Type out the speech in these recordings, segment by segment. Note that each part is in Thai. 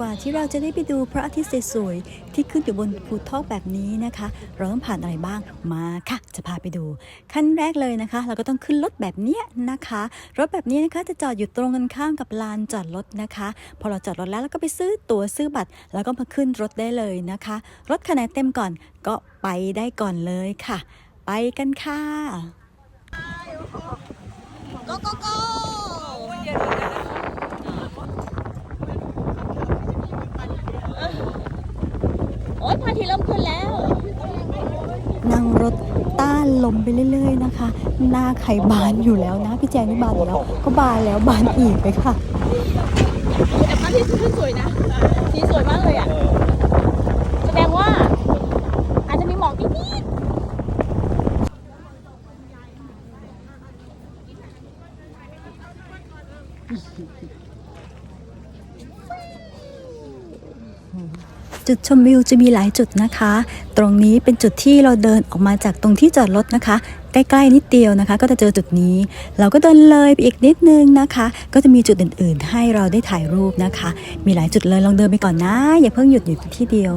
กว่าที่เราจะได้ไปดูพระอาทิตย์สวยๆที่ขึ้นอยู่บนภูทอกแบบนี้นะคะ เราต้องผ่านอะไรบ้างมาค่ะ จะพาไปดู ขั้นแรกเลยนะคะ เราก็ต้องขึ้นรถแบบเนี้ยนะคะ รถแบบนี้นะคะจะจอดอยู่ตรงกันข้ามกับลานจอดรถนะคะ พอเราจอดรถแล้วเราก็ไปซื้อตั๋วซื้อบัตร แล้วก็มาขึ้นรถได้เลยนะคะ รถคันไหนเต็มก่อนก็ไปได้ก่อนเลยค่ะ ไปกันค่ะ อ๊ยพระอาทิตย์เริ่มขึ้นแล้ว นั่งรถต้านลมไปเรื่อย ๆ นะคะ หน้าไข่บานอยู่แล้วนะ พี่แจงนี่บานอยู่แล้ว ก็บานแล้วบานอีกเลยค่ะ แต่พระอาทิตย์ขึ้นสวยนะสีสวยมากเลยอะ แสดงว่า อาจจะมีหมอกนิด จุดชมวิวจะมีหลายจุดนะคะ ตรงนี้เป็นจุดที่เราเดินออกมาจากตรงที่จอดรถนะคะ ใกล้ๆนิดเดียวนะคะ ก็จะเจอจุดนี้ เราก็เดินเลยไปอีกนิดนึงนะคะ ก็จะมีจุดอื่น ๆ ให้เราได้ถ่ายรูปนะคะ มีหลายจุดเลยลองเดินไปก่อนนะ อย่าเพิ่งหยุดอยู่ที่เดียว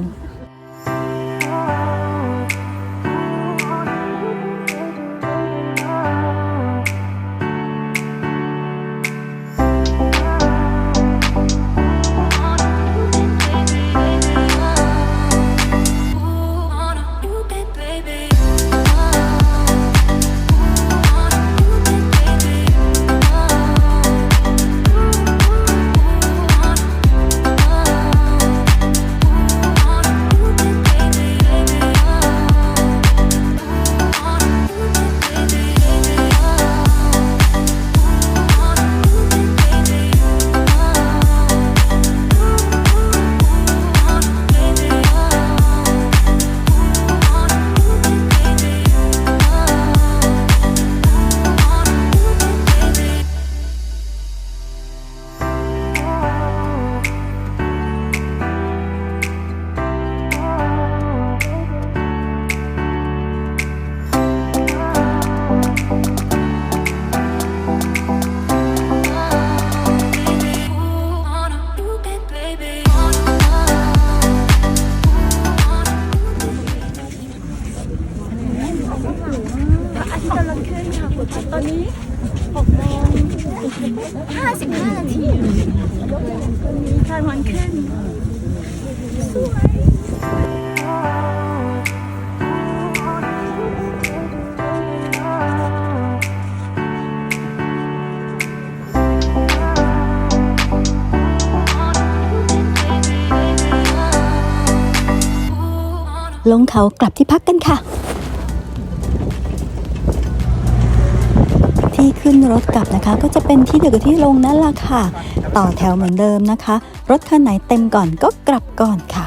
ตอนนี้หกโมงห้าสิบห้านาทีทานวันขึ้น สวยลงเขากลับที่พักกันค่ะ ขึ้นรถกลับนะคะ ก็จะเป็นที่เดียวกับที่ลงนั่นแหละค่ะ ต่อแถวเหมือนเดิมนะคะ รถคันไหนเต็มก่อนก็กลับก่อนค่ะ